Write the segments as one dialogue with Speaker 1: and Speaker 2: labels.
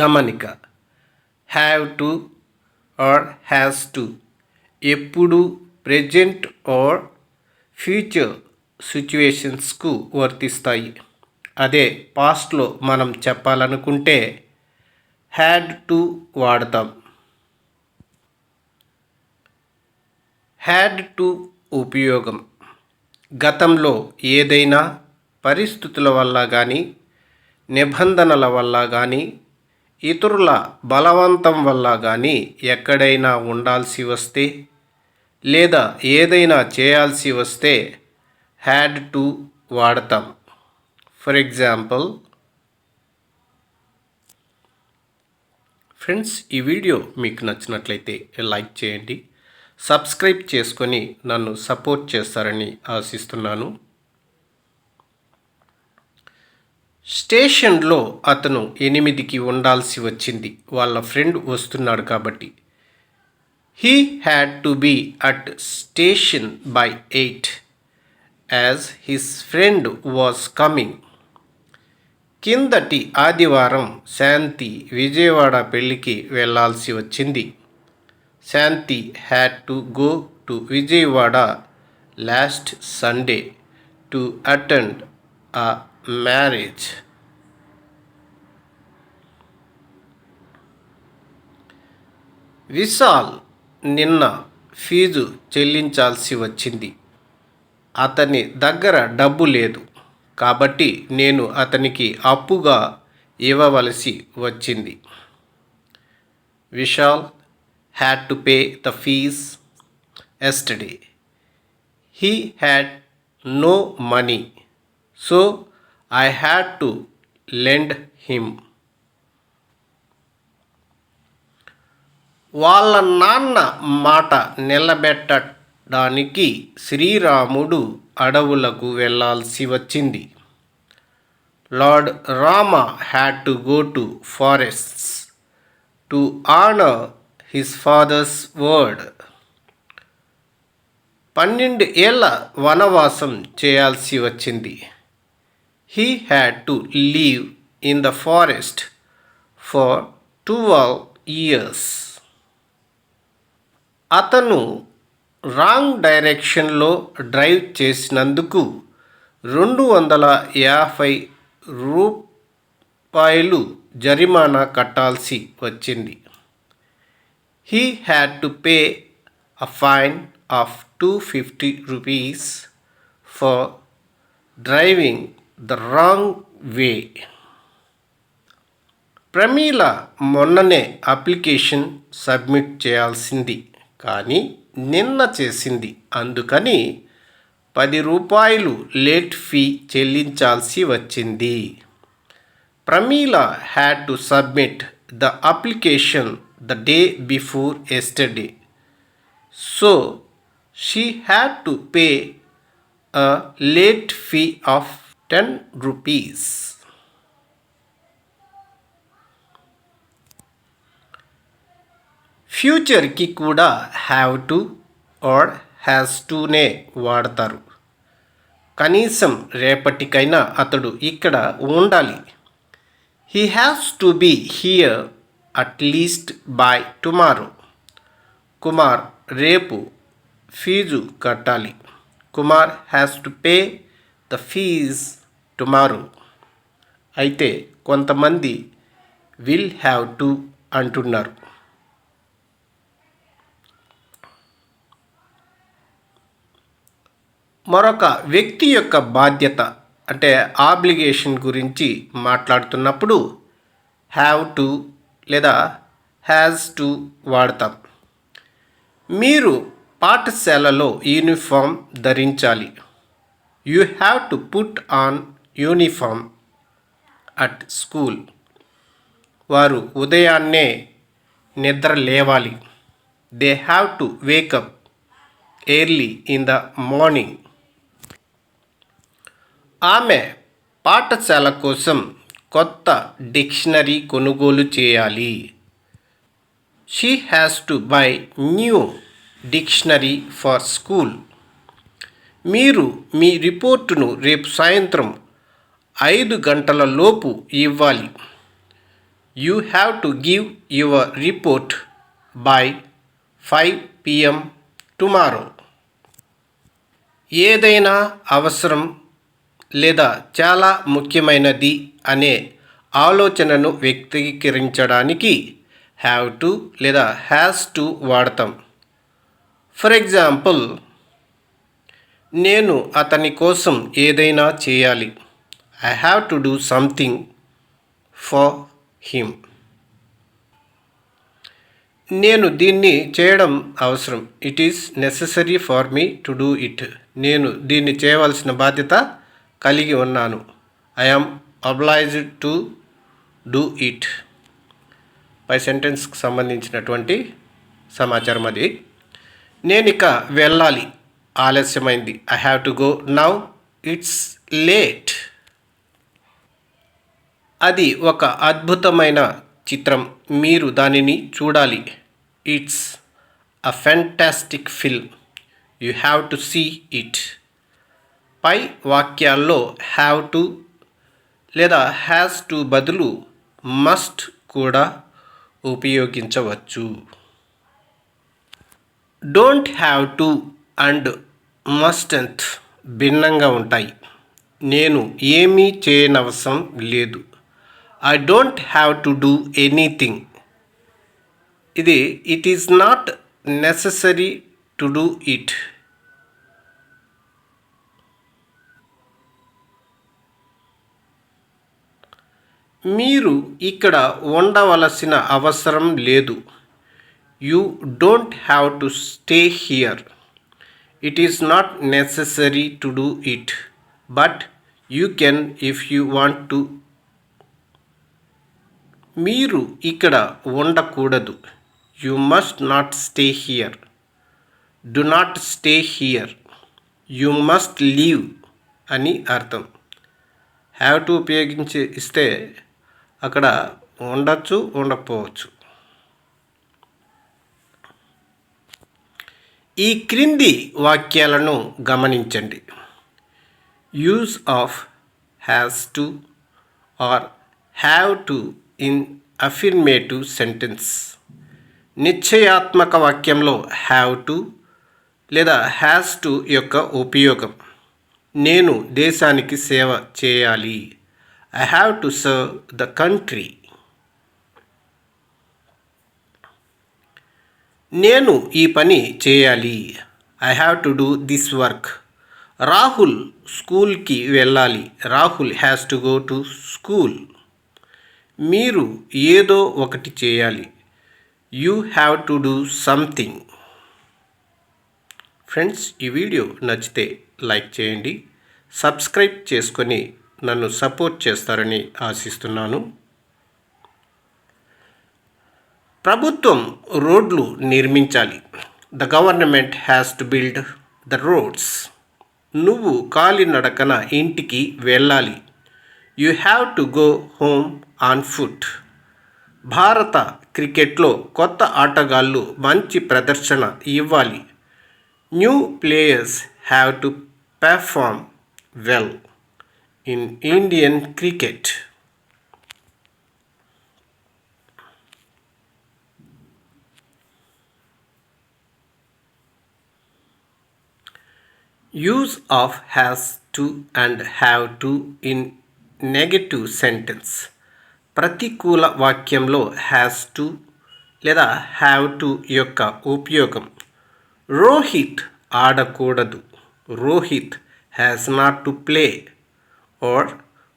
Speaker 1: గమనిక. Have to or has to ఎప్పుడు present or future సిచ్యువేషన్స్కు వర్తిస్తాయి. అదే పాస్ట్లో మనం చెప్పాలనుకుంటే హ్యాడ్ టు వాడతాం. హ్యాడ్ టు ఉపయోగం. గతంలో ఏదైనా పరిస్థితుల వల్ల కానీ నిబంధనల వల్ల కానీ ఇతరుల బలవంతం వల్ల కానీ ఎక్కడైనా ఉండాల్సి వస్తే లేదా ఏదైనా చేయాల్సి వస్తే హ్యాడ్ టు వాడతాం. ఫర్ ఎగ్జాంపుల్ ఫ్రెండ్స్ ఈ వీడియో మీకు నచ్చినట్లయితే లైక్ చేయండి సబ్స్క్రైబ్ చేసుకొని నన్ను సపోర్ట్ చేస్తారని ఆశిస్తున్నాను. స్టేషన్లో అతను ఎనిమిదికి ఉండాల్సి వచ్చింది. వాళ్ళ ఫ్రెండ్ వస్తున్నాడు కాబట్టి. He had to be at station by eight as his friend was coming. కిందటి ఆదివారం శాంతి విజయవాడ పెళ్ళికి వెళ్ళాల్సి వచ్చింది. Shanti had to go to Vijayawada last Sunday to attend a marriage Vishal నిన్న ఫీజు చెల్లించాల్సి వచ్చింది. అతని దగ్గర డబ్బు లేదు. కాబట్టి నేను అతనికి అప్పుగా ఇవ్వవలసి వచ్చింది. Vishal had to pay the fees yesterday he had no money so I had to lend him వాళ్ళ నాన్న మాట నిలబెట్టడానికి శ్రీరాముడు అడవులకు వెళ్ళాల్సి వచ్చింది. Lord Rama had to go to forests to honour his father's word పన్నెండు ఏళ్ళ వనవాసం చేయాల్సి వచ్చింది. He had to leave in the forest for twelve years అతను రాంగ్ డైరెక్షన్లో డ్రైవ్ చేసినందుకు రెండు వందల యాభై రూపాయలు జరిమానా కట్టాల్సి వచ్చింది. He had to pay a fine of two fifty rupees for driving the wrong way. Pramila మొన్ననే అప్లికేషన్ సబ్మిట్ చేయాల్సింది కానీ నిన్న చేసింది. అందుకని పది రూపాయలు లేట్ ఫీ చెల్లించాల్సి వచ్చింది. Pramila had to submit the application the day before yesterday so she had to pay a late fee of ten rupees ఫ్యూచర్కి కూడా హ్యావ్ టు ఆర్ హ్యాస్ టునే వాడతారు కనీసం రేపటికైనా అతడు ఇక్కడ ఉండాలి he has to be here at least by tomorrow Kumar రేపు ఫీజు కట్టాలి Kumar has to pay the fees tomorrow అయితే కొంతమంది విల్ హ్యావ్ టు అంటున్నారు. మరొక వ్యక్తి యొక్క బాధ్యత అంటే ఆబ్లిగేషన్ గురించి మాట్లాడుతున్నప్పుడు హ్యావ్ టు లేదా హ్యాజ్ టు వాడతాం. మీరు పాఠశాలలో యూనిఫామ్ ధరించాలి. You have to put on uniform at school. వారు ఉదయాన్నే నిద్ర లేవాలి. They have to wake up early in the morning ఆమె పాఠశాల కోసం కొత్త డిక్షనరీ కొనుగోలు చేయాలి. She has to buy new dictionary for school మీరు మీ రిపోర్టును రేపు సాయంత్రం ఐదు గంటల లోపు ఇవ్వాలి. You have to give your report by five PM tomorrow ఏదైనా అవసరం లేదా చాలా ముఖ్యమైనది అనే ఆలోచనను వ్యక్తీకరించడానికి హ్యావ్ టు లేదా హ్యాస్ టు వాడతాం. ఫర్ ఎగ్జాంపుల్ నేను అతని కోసం ఏదైనా చేయాలి. I have to do something for him నేను దీన్ని చేయడం అవసరం. It is necessary for me to do it నేను దీన్ని చేయవలసిన బాధ్యత కలిగి ఉన్నాను. I am obliged to do it పై సెంటెన్స్కి సంబంధించినటువంటి సమాచారం అది. నేను ఇక వెళ్ళాలి. ఆలస్యమైంది. I have to go now it's late అది ఒక అద్భుతమైన చిత్రం. మీరు దానిని చూడాలి. It's a fantastic film you have to see it పై వాక్యాల్లో హ్యావ్ టు లేదా హ్యాస్ టు బదులు మస్ట్ కూడా ఉపయోగించవచ్చు. Don't have to and mustn't భిన్నంగా ఉంటాయి. నేను ఏమీ చేయనవసరం లేదు. I don't have to do anything ఇది it is not necessary to do it మీరు ఇక్కడ ఉండవలసిన అవసరం లేదు. You don't have to stay here it is not necessary to do it but you can if you want to మీరు ఇక్కడ ఉండకూడదు. You must not stay here do not stay here you must leave అని అర్థం. Have to ఉపయోగించి ఇస్తే అక్కడ ఉండొచ్చు ఉండకపోవచ్చు. ఈ క్రింది వాక్యాలను గమనించండి. Use of has to or have to in affirmative sentence. నిశ్చయాత్మక వాక్యంలో హ్యావ్ టు లేదా హ్యాస్ టు యొక్క ఉపయోగం. నేను దేశానికి సేవ చేయాలి. I have to serve the country నేను ఈ పని చేయాలి. I have to do this work Rahul స్కూల్కి వెళ్ళాలి. Rahul has to go to school మీరు ఏదో ఒకటి చేయాలి. You have to do something friends ఈ వీడియో నచ్చితే లైక్ చేయండి. సబ్స్క్రైబ్ చేసుకొని నన్ను సపోర్ట్ చేస్తారని ఆశిస్తున్నాను. ప్రభుత్వం రోడ్లు నిర్మించాలి. The government has to build the roads నువ్వు కాలినడకన ఇంటికి వెళ్ళాలి. You have to go home on foot భారత క్రికెట్లో కొత్త ఆటగాళ్ళు మంచి ప్రదర్శన ఇవ్వాలి. New players have to perform well in Indian cricket use of has to and have to in negative sentence ప్రతికూల వాక్యంలో హ్యాస్ టు లేదా హ్యావ్ టు యొక్క ఉపయోగం. రోహిత్ ఆడకూడదు. Rohit has not to play or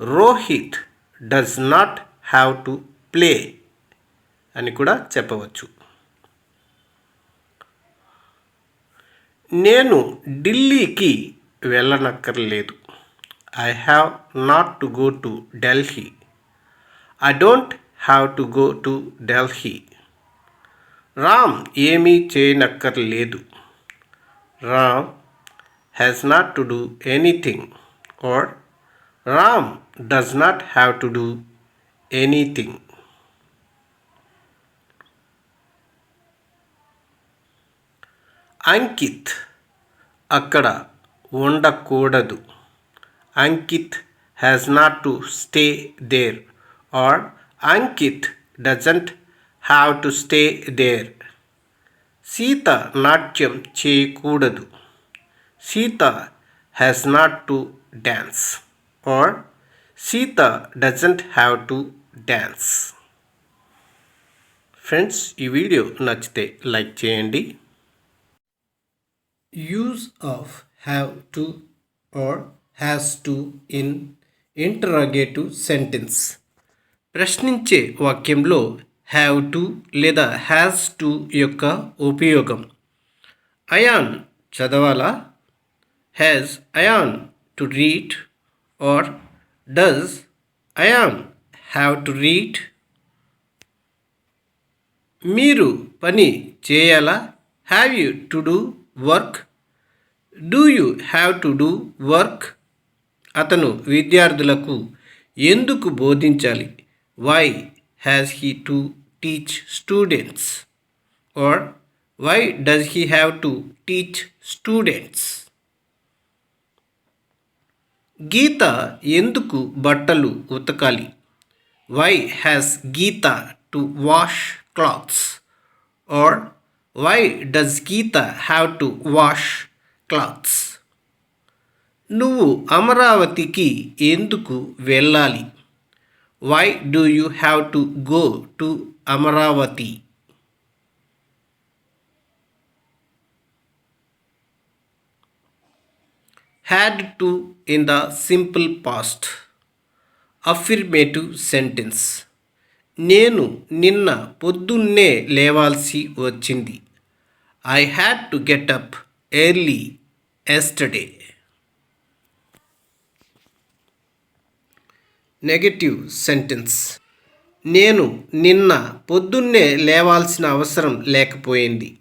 Speaker 1: Rohit does not have to play అని కూడా చెప్పవచ్చు. నేను ఢిల్లీకి వెళ్ళనక్కర్లేదు. I have not to go to Delhi I don't have to go to Delhi Ram ఏమీ చేయనక్కర్లేదు. Ram has not to do anything or Ram does not have to do anything Ankit అక్కడ ఉండకూడదు. Ankit has not to stay there or Ankit doesn't have to stay there Sita నాట్యం చేయకూడదు Sita has not to dance or Sita doesn't have to dance friends ఈ video నచ్చితే like చేయండి. Use of have to or has to in interrogative sentence ప్రశ్నించే వాక్యంలో have to లేదా has to యొక్క ఉపయోగం. అయాన్ చదవాలా? Has Ayan to read or does Ayan have to read మీరు పని చేయాలా? Have you to do work do you have to do work అతను విద్యార్థులకు ఎందుకు బోధించాలి? Why has he to teach students or why does he have to teach students Gita ఎందుకు బట్టలు ఉతకాలి? Why has Gita to wash clothes or why does Gita have to wash clothes నువ్వు అమరావతికి ఎందుకు వెళ్ళాలి? Why do you have to go to Amaravati had to in the simple past affirmative sentence నేను నిన్న పొద్దున్నే లేవాల్సి వచ్చింది. I had to get up early yesterday negative sentence నేను నిన్న పొద్దున్నే లేవాల్సిన అవసరం లేకపోయింది.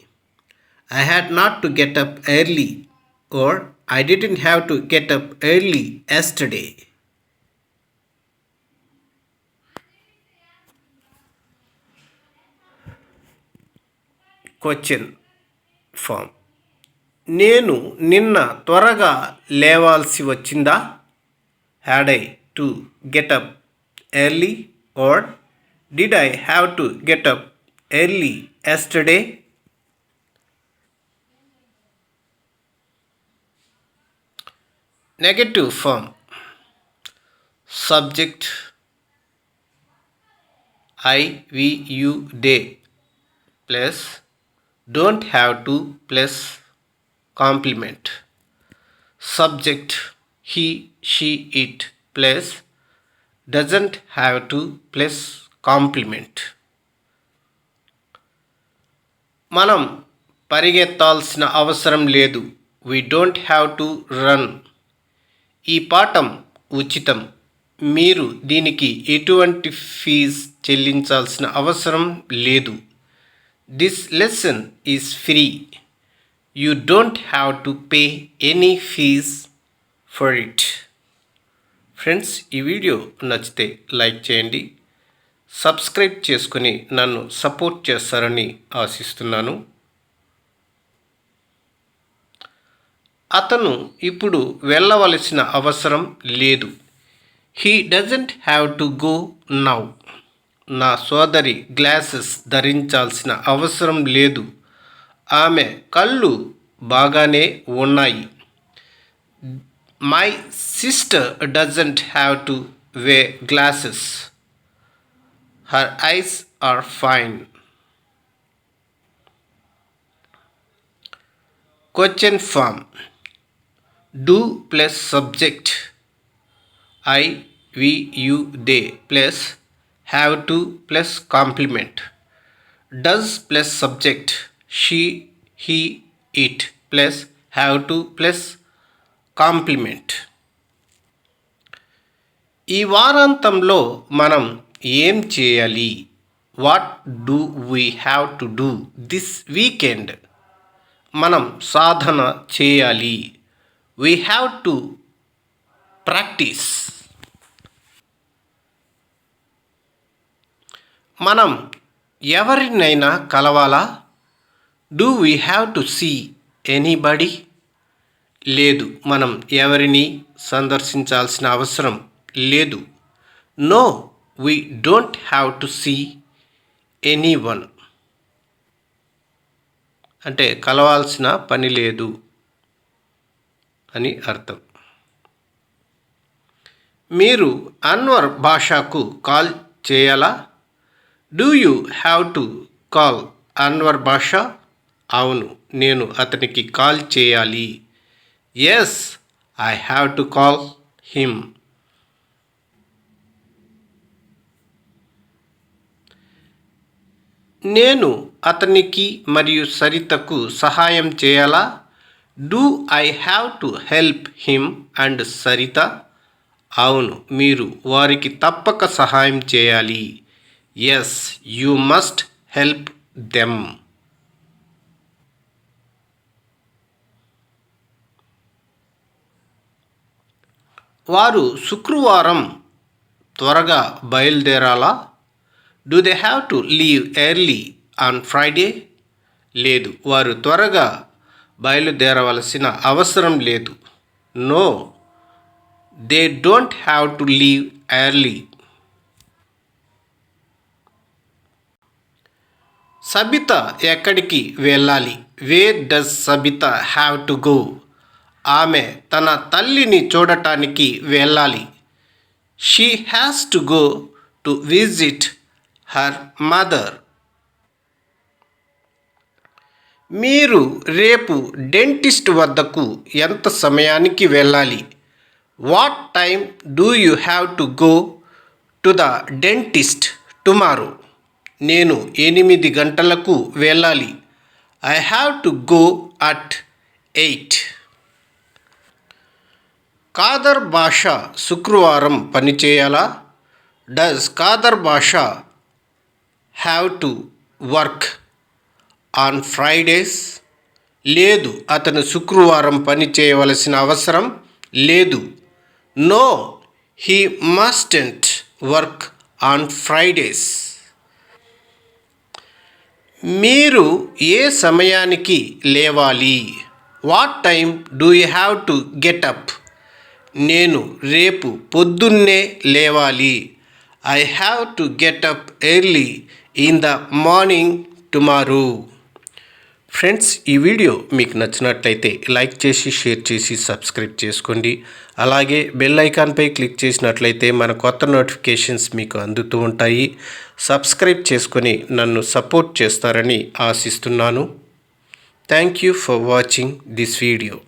Speaker 1: I had not to get up early or I didn't have to get up early yesterday question form నేను నిన్న త్వరగా లేవాల్సి వచ్చిందా? Had I to get up early or did I have to get up early yesterday? Negative form Subject I, we, you, they plus don't have to plus complement subject he, she, it plus doesn't have to plus complement మనం పరిగెత్తాల్సిన అవసరం లేదు. We don't have to run ఈ పాఠం ఉచితం. మీరు దీనికి ఎటువంటి ఫీజ్ చెల్లించాల్సిన అవసరం లేదు. This lesson is free you don't have to pay any fees for it friends ఈ వీడియో నచ్చితే లైక్ చేయండి సబ్స్క్రైబ్ చేసుకుని నన్ను సపోర్ట్ చేస్తారని ఆశిస్తున్నాను. అతను ఇప్పుడు వెళ్ళవలసిన అవసరం లేదు. He doesn't have to go now నా సోదరి గ్లాసెస్ ధరించాల్సిన అవసరం లేదు. ఆమె కళ్ళు బాగానే ఉన్నాయి. My sister doesn't have to wear glasses. Her eyes are fine. Question form Do plus subject I, we, you, they plus have to plus complement does plus subject she he it plus have to plus complement. ఈ వారాంతంలో మనం ఏం చేయాలి? What do we have to do this weekend మనం సాధన చేయాలి. We have to practice మనం ఎవరినైనా కలవాలా? Do we have to see anybody లేదు. మనం ఎవరిని సందర్శించాల్సిన అవసరం లేదు. No we don't have to see anyone అంటే కలవాల్సిన పని లేదు అని అర్థం. మీరు అన్వర్ భాషకు కాల్ చేయాలా? Do you have to call Anwar Basha? అవును నేను అతనికి కాల్ చేయాలి. Yes I have to call him నేను అతనికి మరియు సరితకు సహాయం చేయాలా? Do I have to help him and Saritha? అవును మీరు వారికి తప్పక సహాయం చేయాలి. Yes you must help them వారు శుక్రవారం త్వరగా బయలుదేరాలా? Do they have to leave early on Friday లేదు. వారు త్వరగా బయలుదేరవలసిన అవసరం లేదు. No they don't have to leave early Sabitha ఎక్కడికి వెళ్ళాలి? Where does Sabitha have to go ఆమె తన తల్లిని చూడటానికి వెళ్ళాలి. She has to go to visit her mother మీరు రేపు డెంటిస్ట్ వద్దకు ఎంత సమయానికి వెళ్ళాలి? What time do you have to go to the dentist tomorrow నేను ఎనిమిది గంటలకు వెళ్ళాలి. I have to go at eight Kadar Basha శుక్రవారం పనిచేయాలా? Does Kadar Basha have to work on Fridays? లేదు అతను శుక్రవారం పని చేయవలసిన అవసరం లేదు. No he mustn't work on Fridays. మీరు ఏ సమయానికి లేవాలి? What time do you have to get up నేను రేపు పొద్దున్నే లేవాలి. I have to get up early in the morning tomorrow friends ఈ వీడియో మీకు నచ్చినట్లయితే లైక్ చేసి షేర్ చేసి సబ్స్క్రైబ్ చేసుకోండి. అలాగే బెల్ ఐకాన్పై క్లిక్ చేసినట్లయితే మన కొత్త నోటిఫికేషన్స్ మీకు అందుతూ ఉంటాయి. సబ్స్క్రైబ్ చేసుకొని నన్ను సపోర్ట్ చేస్తారని ఆశిస్తున్నాను. Thank you for watching this video